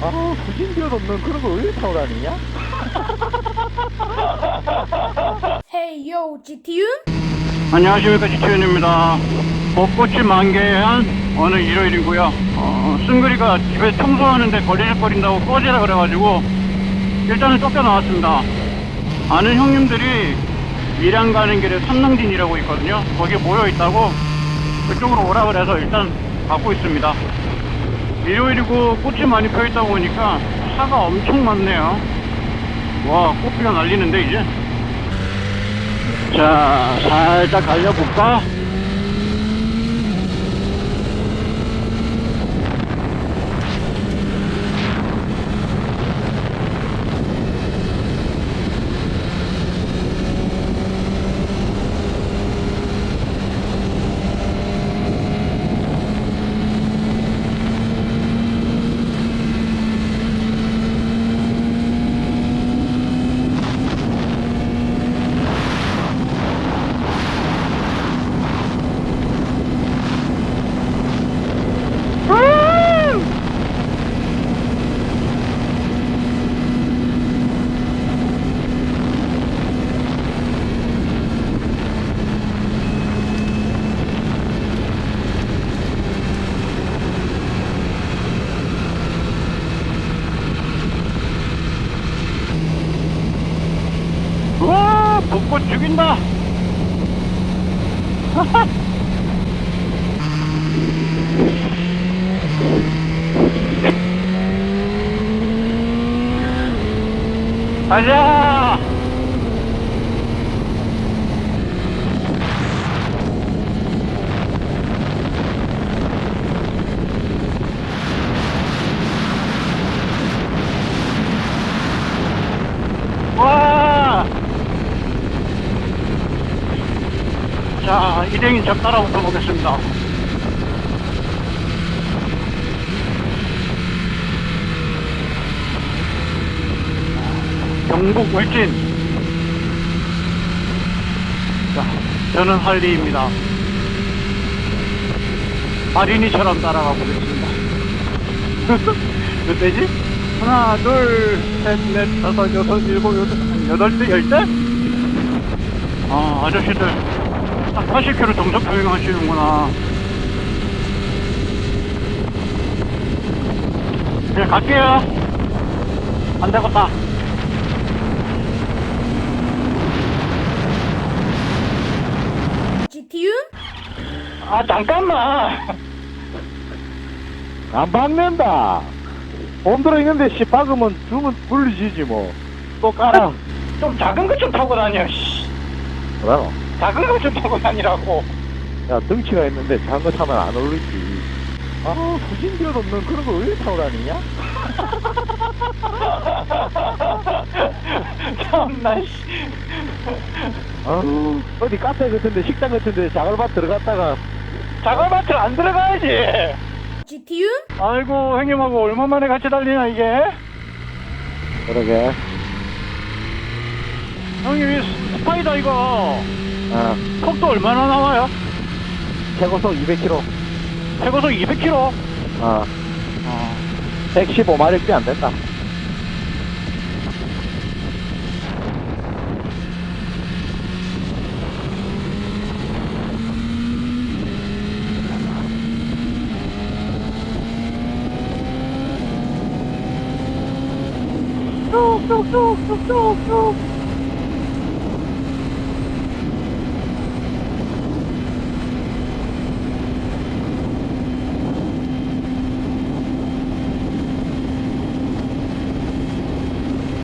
아, 후진비어도 없는 그런 걸 왜 타고 다니냐? Hey yo, GTU? 안녕하십니까 지치현입니다. 벚꽃이 만개한 어느 일요일이고요. 어, 승글이가 집에 청소하는데 걸리적거린다고 꺼지라 그래가지고 일단은 쫓겨 나왔습니다. 아는 형님들이 밀양 가는 길에 삼릉진이라고 있거든요. 거기에 모여 있다고 그쪽으로 오라 그래서 일단 가고 있습니다. 일요일이고 꽃이 많이 펴있다 보니까 차가 엄청 많네요. 와 꽃비가 날리는데 이제 자, 살짝 갈려볼까? 우와, 벚꽃 죽인다! 가자! 와! 자, 일행인 저 따라 붙어 보겠습니다. 경북 울진. 자, 저는 할리입니다. 마린이처럼 따라가 보겠습니다. 몇 대지? 하나, 둘, 셋, 넷, 다섯, 여섯, 일곱, 여덟, 한 여덟 대, 열 대? 아, 아저씨들 딱 80km 정속 주행하시는구나. 그냥 갈게요. 안 되겠다. GTU? 아, 잠깐만. 안 박는다. 봄 들어 있는데 씨 박으면 주면 불리지지 뭐. 또 깔아. 좀 작은 거좀 타고 다녀, 씨. 뭐라고? 작은 거 좀 타고 다니라고. 야, 덩치가 있는데 작은 거 타면 안 어울리지. 아, 후진비어도 없는 그런 걸 왜 타고 다니냐? 참나, 씨. 어, 어디 카페 같은데 식당 같은데 자갈밭 들어갔다가 자갈밭을 안 들어가야지. GTU? 아이고, 형님하고 얼마 만에 같이 달리나, 이게? 그러게. 형님, 이 스파이더 이거, 아, 속도 얼마나 나와요? 최고속 200km. 최고속 200km? 아, 어. 115마력대 안 된다. 뚝뚝뚝뚝뚝뚝.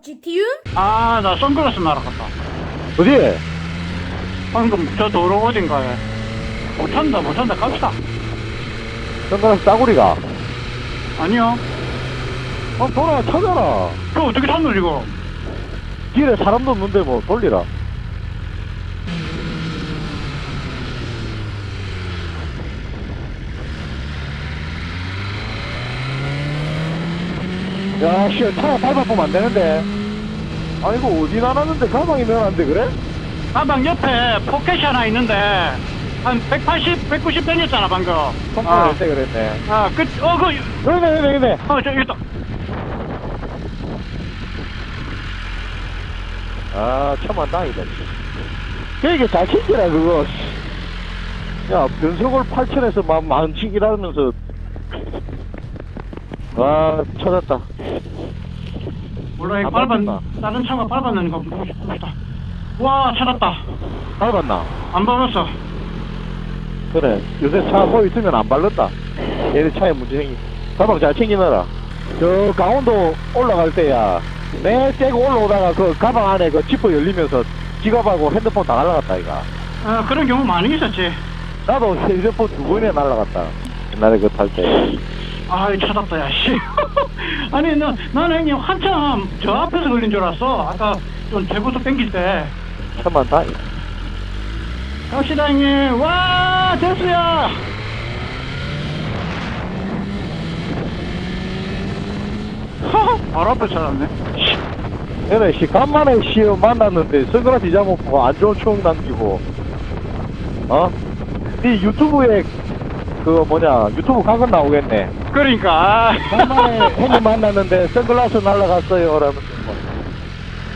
GTU? 아, 나 선글라스 날아갔다. 어디? 방금 저 도로 어딘가에. 못한다, 못한다, 갑시다. 선글라스 싸구리가. 아니요. 어, 돌아, 찾아라. 그 어떻게 탔노, 이거? 길에 사람도 없는데 뭐 돌리라. 야, 씨, 차 밟아보면 안 되는데. 아니 이거 어디 나놨는데 가방이 나놨는데 그래? 가방 옆에 포켓이 하나 있는데 한 180, 190 땡겼잖아 방금. 아. 컴퓨터 때 그랬네. 아, 그, 어, 그, 그러네 그러네 그러네. 어, 저, 이거, 아 참만 다행이다 그러니까 잘 챙기라 그거. 야 변속을 8천에서 만, 만치기라면서. 아 찾았다. 몰라, 이거 안 밟았, 밟았나? 다른 차가 밟았는 거 보고 싶다. 와, 찾았다. 밟았나? 안 밟았어. 그래. 요새 차뭐 있으면 안 발른다. 얘네 차에 문제 생기. 가방 잘 챙기느라. 저 강원도 올라갈 때야. 내 떼고 올라오다가 그 가방 안에 그 지퍼 열리면서 지갑하고 핸드폰 다 날라갔다, 이가. 아, 그런 경우 많이 있었지. 나도 휴대폰 두 번이나 날라갔다. 옛날에 그 탈 때. 아이, 찾았다, 야, 씨. 아니, 나, 나는 형님 한참 저 앞에서 걸린 줄 알았어. 아까 좀 대구서 땡길 때. 참만 다행이다. 갑시다, 형님. 와, 됐어요. 바로 앞에 찾았네. 그래, 씨, 간만에 시어 만났는데, 선글라스 이자 먹고 안 좋은 추억 남기고, 어? 네 유튜브에, 그 뭐냐, 유튜브 강건 나오겠네. 그러니까. 아. 간만에 형님 만났는데, 선글라스 날라갔어요. 뭐.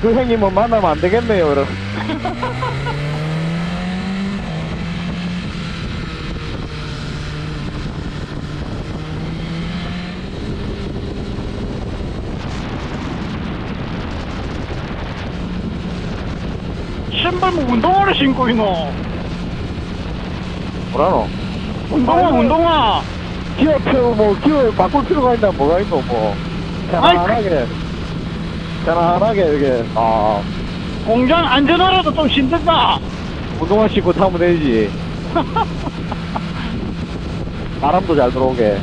그 형님은 만나면 안 되겠네요, 그럼. 신발 뭐 운동화를 신고 있노. 뭐라노? 운동화, 운동화. 기어표, 뭐, 기어 바꿀 필요가 있나, 뭐가 있노, 뭐. 편안하게. 편안하게, 이렇게, 아, 공장 안전하라도 좀 신든다. 운동화 신고 타면 되지. 바람도 잘 들어오게.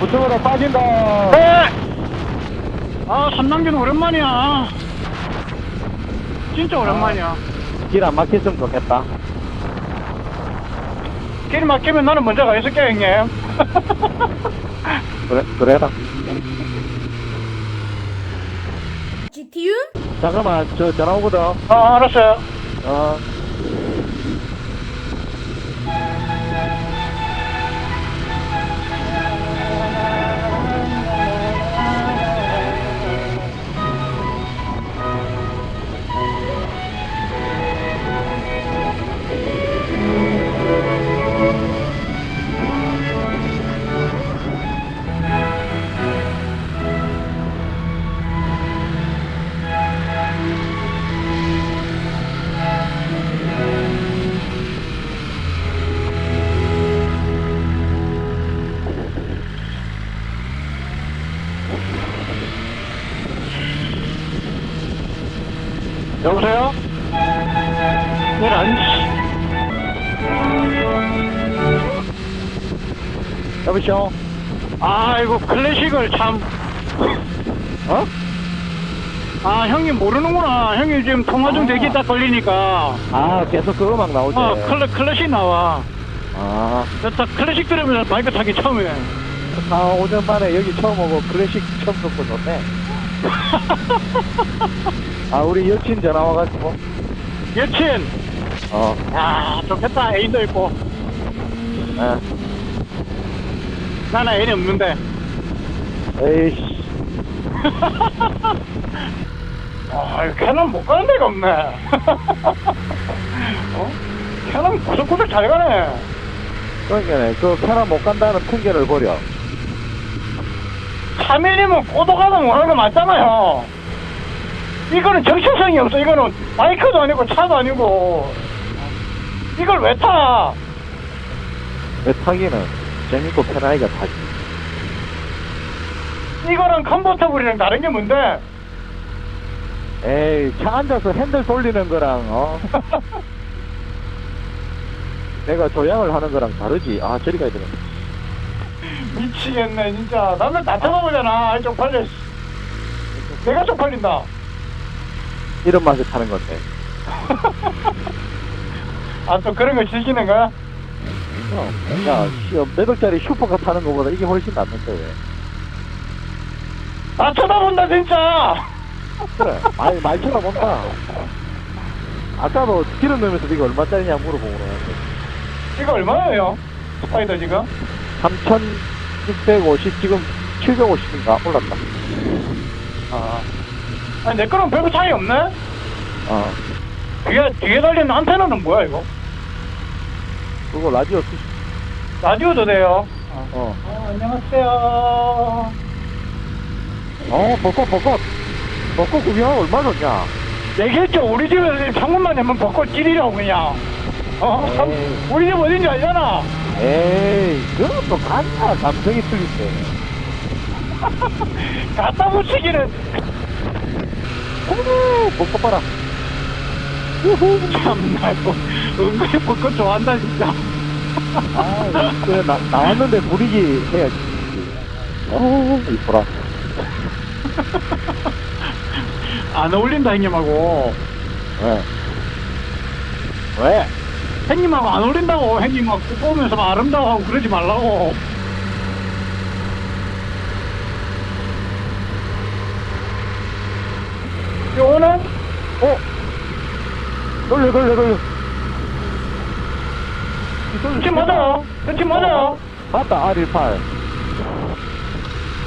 부쩍으로 빠진다. 네. 아, 삼남기는 오랜만이야. 진짜 오랜만이야. 길 안 막혔으면 좋겠다. 길 막히면 나는 먼저 가 있을게, 형님. 그래, 그래라. GTU? 잠깐만, 저 전화 오거든. 아, 알았어요. 어. 여보세요? 네, 안, 여보시오? 아이고, 클래식을 참. 어? 아, 형님 모르는구나. 형님 지금 통화 중 대기 딱 걸리니까. 아, 계속 그 음악 나오지. 어, 클래, 클래식 나와. 아, 딱 클래식 들으면서 바이크 타기 처음이네. 아, 5년 만에 여기 처음 오고 클래식 처음 듣고 좋네. 아, 우리 여친 전화 와가지고. 여친. 어, 야, 좋겠다. 애인도 있고. 예. 나는 애인이 없는데. 에이씨. 아, 캐논 못 가는 데가 없네. 어? 캐논 구석구석 잘 가네. 그러니까, 그 편안 못 간다는 핑계를 버려. 카멜이면 꼬도가도 못하는 거 맞잖아요. 이거는 정체성이 없어. 이거는 바이크도 아니고 차도 아니고. 이걸 왜 타? 왜 타기는 재밌고 편하니까 타지. 이거랑 컨버터블이랑 다른 게 뭔데? 에이, 차 앉아서 핸들 돌리는 거랑, 어? 내가 조향을 하는 거랑 다르지. 아, 저리 가야 되네. 미치겠네, 진짜. 남들 다 쳐다보잖아. 아이, 쪽팔려. 씨. 내가 쪽팔린다. 이런 맛에 타는 건데. 아, 또 그런 거 즐기는 거야? 어, 야, 씨, 몇 억짜리 슈퍼카 타는 거보다 이게 훨씬 낫는데, 왜? 다 쳐다본다 진짜 그래 많이 많이 쳐다본다 아까도 기름 넣으면서 이거 얼마짜리냐 물어보고 그러는데 이거 얼마예요? 스파이더 지금? 3650 지금 750인가? 올랐다. 아. 아니 내 거랑 별거 차이 없네? 어. 뒤에 뒤에 달린 안테나는 뭐야 이거? 그거 라디오 쓰 라디오도 돼요. 어. 어, 안녕하세요. 어 벚꽃 벚꽃. 벚꽃 구경하고 얼마 좋냐? 얘기했죠. 우리 집에서 지금 창문만 열면 벚꽃 찌리라고 그냥. 어? 참, 에이. 우리 집 어딘지 알잖아 에이 그건 또 간다 감성이 틀린데. 갖다 붙이기는. 오 벚꽃 봐라. 참나 뭐 은근히 벚꽃 좋아한다 진짜. 아 그래 나, 나왔는데 부리기 해야지. 어 이뻐라. 안 어울린다 형님하고. 왜? 왜? 형님하고 안 어울린다고 형님하고 꽃 보면서 막 아름다워하고 그러지 말라고. 요거는? 어? 돌려 돌려 돌려. 그치 맞아요. 그치 맞아요. 맞다 R18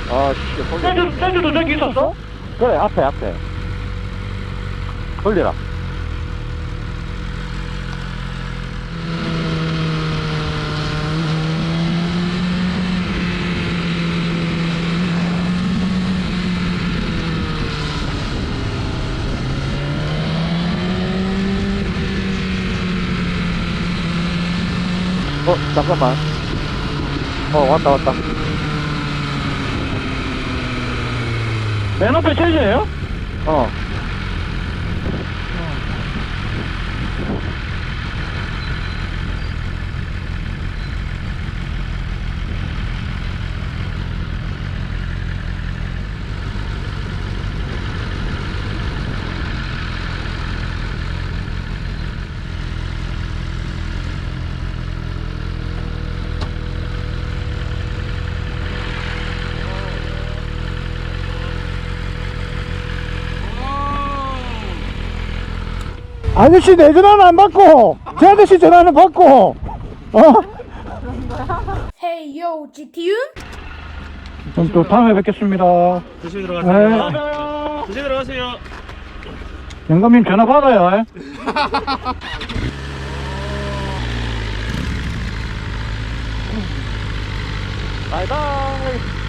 아씨 제주도 저기 있었어? 그래 앞에 앞에. 돌려라 어 잠깐만. 어 왔다 왔다. 맨 앞에 제주예요? 어 아저씨 내 전화는 안 받고 저 아저씨 전화는 받고 어? Hey yo, GTU? 그럼 또 다음에 뵙겠습니다 조심히 네. 들어가세요. 조심히 들어가세요. 영감님 전화 받아요 예? 바이바이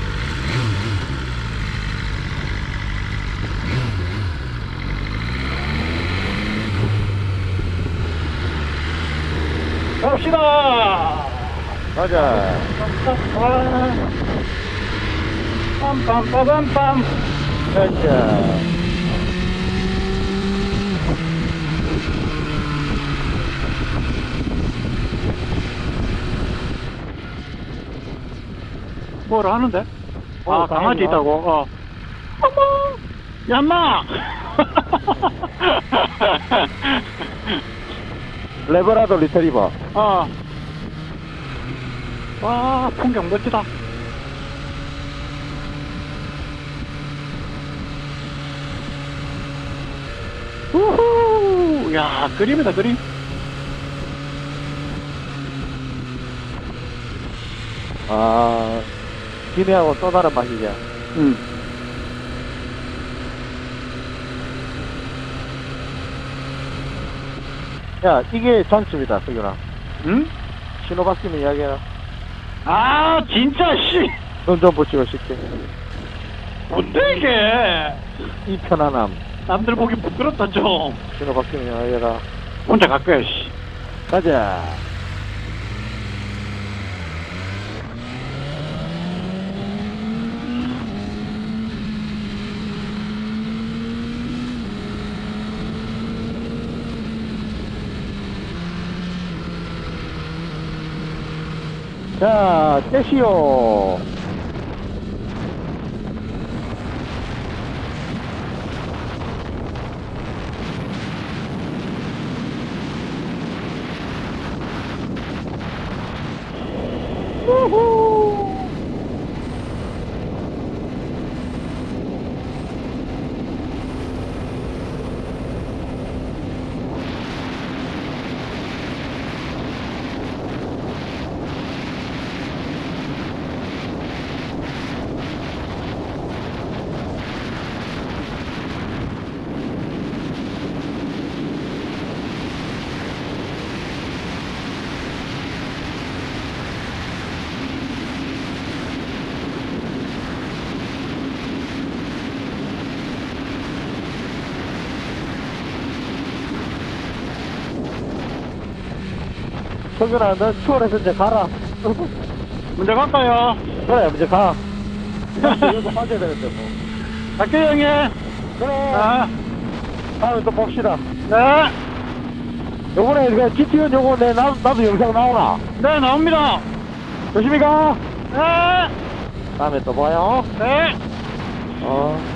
갑시다. 가자. 빰빰빠밤빰. 가자. 뭐라 하는데? 어, 아 강아지 강아지가. 있다고? 어. 어머! 얌마! 레버라도 리트리버 어. 와 풍경 멋지다. 우후! 야 그림이다 그림. 아 기내하고 또 다른 맛이냐 응. 야 이게 장점이다 석윤아 응? 신호 바뀌면 이야기해라. 아 진짜 씨! 눈좀 붙이고 쉽게 뭔데 이게? 이 편안함. 남들 보기 부끄럽다 좀. 신호 바뀌면 이야기해라. 혼자 갈 거야 씨? 가자 자, 떼시오. 우후. 성균아, 너 추월해서 이제 가라. 먼저 갈까요? 그래, 이제 가. 여기서 빠져야 되는데, 뭐. 갈게요, 형님. 그래. 아, 다음에 또 봅시다. 네. 요번에 그 GTO 요거 내, 나, 나도 영상 나오나? 네, 나옵니다. 조심히 가. 네. 다음에 또 봐요. 네. 어.